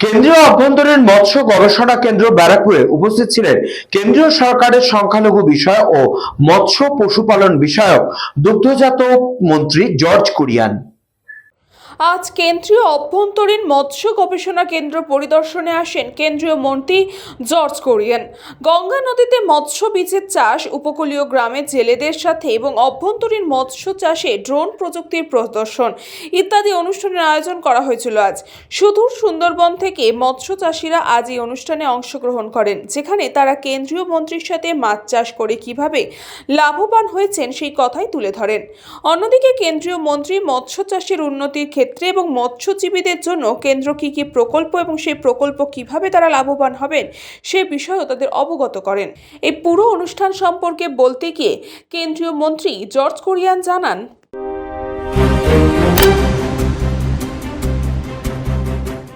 কেন্দ্রীয় অভ্যন্তরীণ মৎস্য গবেষণা কেন্দ্র ব্যারাকপুরে উপস্থিত ছিলেন কেন্দ্রীয় সরকারের সংখ্যালঘু বিষয় ও মৎস্য পশুপালন বিষয়ক দুগ্ধজাত মন্ত্রী জর্জ কুরিয়ান। আজ কেন্দ্রীয় অভ্যন্তরীণ মৎস্য গবেষণা কেন্দ্র পরিদর্শনে আসেন কেন্দ্রীয় মন্ত্রী জর্জ কোরিয়ান। গঙ্গা নদীতে মৎস্য বীজের চাষ উপকূলীয় গ্রামের জেলেদের সাথে এবং অভ্যন্তরীণ মৎস্য চাষে ড্রোন প্রযুক্তির প্রদর্শন ইত্যাদি অনুষ্ঠানের আয়োজন করা হয়েছিল আজ। সুদূর সুন্দরবন থেকে মৎস্য চাষিরা আজ এই অনুষ্ঠানে অংশগ্রহণ করেন, যেখানে তারা কেন্দ্রীয় মন্ত্রীর সাথে মাছ চাষ করে কীভাবে লাভবান হয়েছেন সেই কথাই তুলে ধরেন। অন্যদিকে কেন্দ্রীয় মন্ত্রী মৎস্য চাষের উন্নতির ক্ষেত্রে এবং মৎস্যজীবীদের জন্য কেন্দ্র কী কী প্রকল্প এবং সেই প্রকল্প কীভাবে তারা লাভবান হবেন সে বিষয়েও তাদের অবগত করেন। এই পুরো অনুষ্ঠান সম্পর্কে বলতে গিয়ে কেন্দ্রীয় মন্ত্রী জর্জ কোরিয়ান জানান